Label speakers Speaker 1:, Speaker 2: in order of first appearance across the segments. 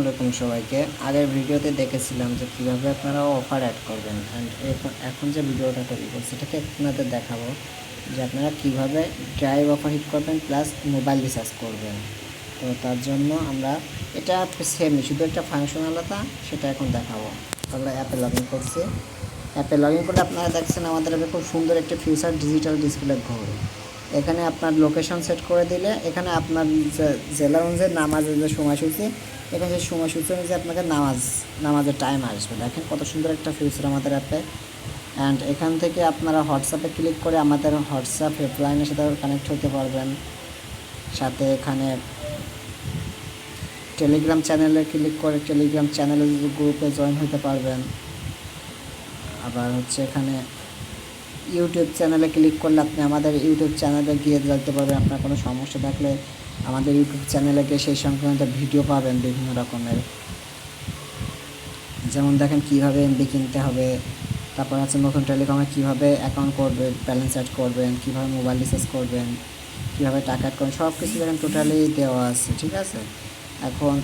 Speaker 1: আলাইকুম সবাইকে। আগের ভিডিওতে দেখেছিলাম যে কীভাবে আপনারা অফার অ্যাড করবেন। অ্যান্ড এখন যে ভিডিওটা তৈরি করছি, সেটাকে আপনাদের দেখাবো যে আপনারা কীভাবে ড্রাইভ অফার হিট করবেন প্লাস মোবাইল রিচার্জ করবেন। তো তার জন্য আমরা, এটা সেমই শুধু একটা ফাংশন আলাদা, সেটা এখন দেখাবো। তাহলে অ্যাপে লগ ইন করছি। অ্যাপে লগ ইন করলে আপনারা দেখছেন আমাদের খুব সুন্দর একটা ফিউচার ডিজিটাল ডিসপ্লে ঘর এখানে আপনার লোকেশন সেট করে দিলে, এখানে আপনার জেলা অনুযায়ী নামাজের যে সময়সূচি, এখানে সেই সময়সূচি অনুযায়ী আপনাকে নামাজ, নামাজের টাইম আসবে। দেখেন কত সুন্দর একটা ফিউচার আমাদের অ্যাপে অ্যান্ড এখান থেকে আপনারা হোয়াটসঅ্যাপে ক্লিক করে আমাদের হোয়াটসঅ্যাপ হেল্পলাইনের সাথে কানেক্ট হতে পারবেন। সাথে এখানে টেলিগ্রাম চ্যানেলে ক্লিক করে টেলিগ্রাম চ্যানেলের গ্রুপে জয়েন হতে পারবেন। আবার হচ্ছে এখানে ইউটিউব চ্যানেলে ক্লিক করলে আপনি আমাদের ইউটিউব চ্যানেলে গিয়ে জানতে পারবেন আপনার কোনো সমস্যা থাকলে আমাদের ইউটিউব চ্যানেলে গিয়ে সেই সংক্রান্ত ভিডিও পাবেন বিভিন্ন রকমের। যেমন দেখেন কীভাবে এমবি কিনতে হবে, তারপর আছে নতুন টেলিকমে কীভাবে অ্যাকাউন্ট করবেন ব্যালেন্স অ্যাড করবেন, কীভাবে মোবাইল রিচার্জ করবেন, কীভাবে টাকা অ্যাড করবেন সব কিছু দেখেন টোটালি দেওয়া আছে, ঠিক আছে? এখন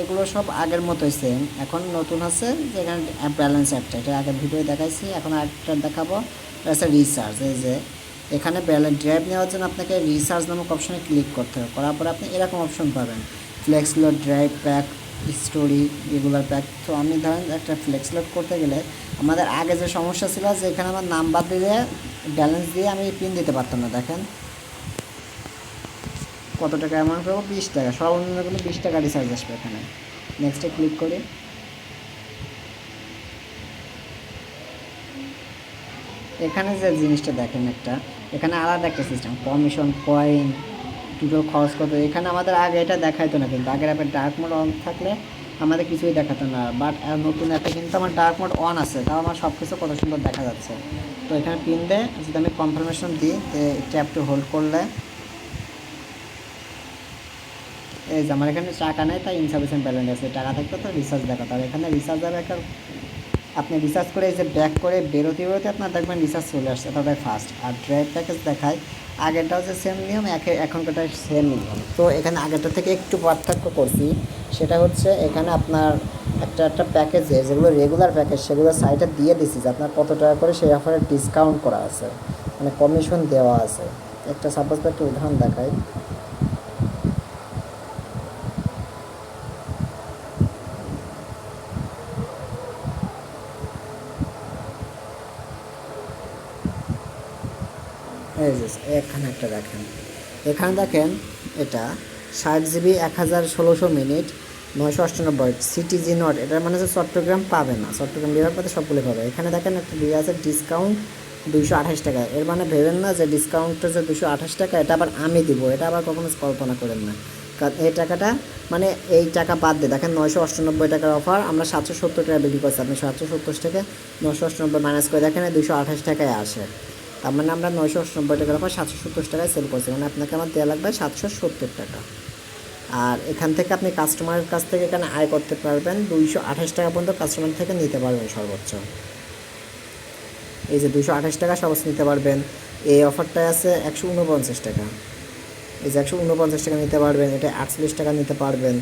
Speaker 1: এগুলো সব আগের মতোই সেম এখন নতুন আছে, যেখানে ব্যালেন্স অ্যাপটা এটা আগের ভিডিও দেখাইছি, এখন আরেকটা দেখাবো। এটা হচ্ছে রিচার্জ এই যে। এখানে ব্যালেন্স ড্রাইভ নেওয়ার জন্য আপনাকে রিচার্জ নামক অপশানে ক্লিক করতে হবে। করার পরে আপনি এরকম অপশন পাবেন। Flex load drive pack story regular pack তো আমি ধরেন একটা ফ্লেক্স লোড করতে গেলে আমাদের আগে যে সমস্যা ছিল যে এখানে আমার নাম্বার দিয়ে ব্যালেন্স দিয়ে আমি পিন দিতে পারতাম না, দেখেন। কত টাকা? অ্যামাউন্ট পাবো বিশ টাকা। সর্বনিম্ন কোনো বিশ টাকা রিচার্জ আসবে এখানে। নেক্সটে ক্লিক করি। এখানে যে জিনিসটা দেখেন একটা, এখানে আলাদা একটা সিস্টেম কমিশন কয়েন দুটো খরচ কত। এখানে আমাদের আগে এটা দেখাইতো না, কিন্তু আগের অ্যাপের ডার্ক মোড অন থাকলে আমাদের কিছুই দেখাতো না। বাট নতুন অ্যাপে কিন্তু আমার ডার্ক মোড অন আছে, তাও আমার সব কিছু কত সুন্দর দেখা যাচ্ছে। তো এখানে পিন দেয় যদি আমি কনফার্মেশন দিই ট্যাপ টু হোল্ড করলে এই যে, আমার এখানে টাকা নেই, তাই ইনসাফিসিয়েন্ট ব্যালেন্স আছে। টাকা থাকলে তো রিচার্জ দেখাতে হবে এখানে রিচার্জ যাবে একটা আপনি রিচার্জ করে এই যে ব্যাক করে বেরোতে বেরোতে আপনার দেখবেন রিচার্জ চলে আসছে তবে ফার্স্ট আর ড্রাইভ প্যাকেজ দেখায় আগেরটাও যে সেম নিয়ম, একে এখনকারটা সেম নিয়ম। তো এখানে আগেরটা থেকে একটু পার্থক্য করছি, সেটা হচ্ছে এখানে আপনার একটা একটা প্যাকেজে যেগুলো রেগুলার প্যাকেজ সেগুলো সাইটে দিয়ে দিছি যে আপনার কত টাকা করে সেই অফারে ডিসকাউন্ট করা আছে। মানে কমিশন দেওয়া আছে। একটা সাপোজ একটা উদাহরণ দেখাই। এই যে, এখানে একটা দেখেন। এখানে দেখেন, এটা ষাট জিবি এক হাজার ষোলোশো মিনিট, নয়শো অষ্টানব্বই। সিটিজি নট এটার মানে হচ্ছে চট্টগ্রাম পাবে না। চট্টগ্রাম বিভাগ পাতে সবগুলো পাবে। এখানে দেখেন একটা দিয়ে আছে ডিসকাউন্ট দুইশো আঠাশ টাকা। এর মানে ভেবেন না যে ডিসকাউন্টটা যে দুশো আঠাশ টাকা, এটা আবার আমি দিব। এটা আবার কখনো কল্পনা করেন না। কারণ এই টাকাটা মানে এই টাকা বাদ দিয়ে, দেখেন নয়শো অষ্টানব্বই টাকার অফার আমরা সাতশো সত্তর টাকা বিক্রি করছি। আপনি সাতশো সত্তর থেকে নয়শো অষ্টানব্বই মাইনাস করে দেখেন দুশো আঠাশ টাকায় আসে। তার মানে আমরা নয়শো অষ্টানব্বই টাকার অফার সাতশো সত্তর টাকায় সেল করছি। মানে আপনাকে আমার দেওয়া লাগবে সাতশো সত্তর টাকা। আর এখান থেকে আপনি কাস্টমারের কাছ থেকে এখানে আয় করতে পারবেন। দুইশো আঠাশ টাকা পর্যন্ত কাস্টমার থেকে নিতে পারবেন সর্বোচ্চ। এই যে দুশো আঠাশ টাকা সর্বোচ্চ নিতে পারবেন। এই অফারটায় আছে একশো উনপঞ্চাশ টাকা। এই যে একশো উনপঞ্চাশ টাকা নিতে পারবেন, এটা আটচল্লিশ টাকা নিতে পারবেন।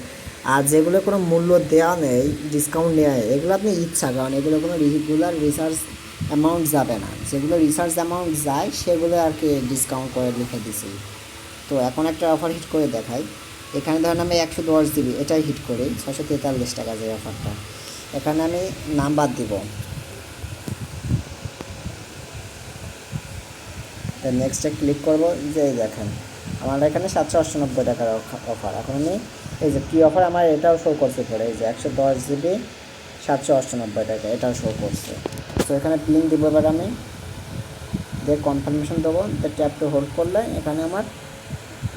Speaker 1: আর যেগুলো কোনো মূল্য দেওয়া নেই ডিসকাউন্ট নেওয়া নেই, এগুলো আপনি ইচ্ছা, কারণ এগুলো কোনো রেগুলার রিচার্জ অ্যামাউন্ট যাবে না। যেগুলো রিসার্চ অ্যামাউন্ট যায়, সেগুলো আর কি ডিসকাউন্ট করে লিখে দিছি। তো এখন একটা অফার হিট করে দেখাই। এখানে ধরেন আমি একশো দশ দিবি, এটাই হিট করি। ছশো তেতাল্লিশ টাকা যে অফারটা এখানে আমি নাম্বার দিব। নেক্সটে ক্লিক করব, যে দেখেন, আমার এখানে সাতশো অষ্টানব্বই টাকার অফার এখন আমি এই যে কী অফার আমার এটাও শো করছে পরে। এই যে একশো দশ জিবি সাতশো অষ্টানব্বই টাকা, এটাও শো করছে। তো এখানে পিন দিব এবার আমি। দিয়ে কনফার্মেশন দেবো, দিয়ে ট্যাপ টু হোল্ড করলে এখানে আমার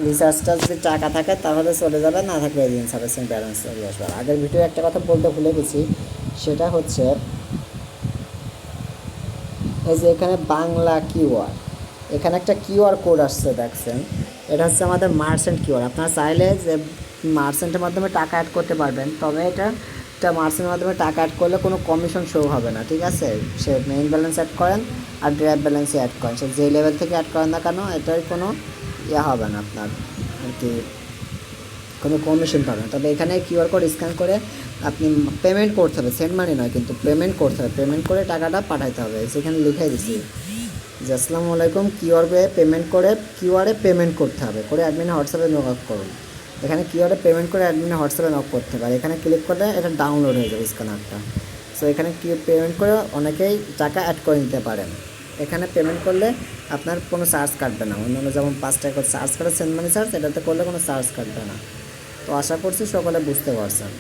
Speaker 1: রিচার্জটা যদি টাকা থাকে তাহলে চলে যাবে, না থাকলে এই ইনসাফিসিয়েন্ট ব্যালেন্স চলে আসবে। আগের ভিডিও একটা কথা বলতে ভুলে গেছি, সেটা হচ্ছে এই যে এখানে বাংলা কিওয়ার্ড এখানে একটা কিউআর কোড আসছে দেখছেন, এটা হচ্ছে আমাদের মার্চেন্ট কিউআর আপনারা চাইলে যে মার্চেন্টের মাধ্যমে টাকা অ্যাড করতে পারবেন, তবে এটা এটা মার্চেন্টের মাধ্যমে টাকা অ্যাড করলে কোনো কমিশন শো হবে না, ঠিক আছে? সে মেইন ব্যালেন্স অ্যাড করেন আর ড্রাইভ ব্যালেন্সে অ্যাড করেন। সে যে লেভেল থেকে অ্যাড করেন না কেন এটার কোনো ইয়ে হবে না আপনার, আর কি, কোনো কমিশন পাবেন না। তবে এখানে কিউআর কোড স্ক্যান করে আপনি পেমেন্ট করতে হবে সেন্ড মানি নয় কিন্তু পেমেন্ট করতে হবে। পেমেন্ট করে টাকাটা পাঠাতে হবে সেখানে লিখাই দিছি। যে আসসালামু আলাইকুম কিউআর পেমেন্ট করে কিউআরে পেমেন্ট করতে হবে। করে অ্যাডমিনে হোয়াটসঅ্যাপে আউট করুন। এখানে কীভাবে পেমেন্ট করে অ্যাডমিনে হোয়াটসঅ্যাপে নক করতে পারে? এখানে ক্লিক করলে এটা ডাউনলোড হয়ে যাবে স্ক্যানারটা সো এখানে কি পেমেন্ট করে অনেকেই টাকা অ্যাড করে নিতে পারেন। এখানে পেমেন্ট করলে আপনার কোনো চার্জ কাটবে না। অন্যান্য যেমন পাঁচ টাকা করে চার্জ করে সেন্ট মানি চার্জ এটাতে করলে কোনো চার্জ কাটবে না। তো আশা করছি সকলে বুঝতে পারছেন।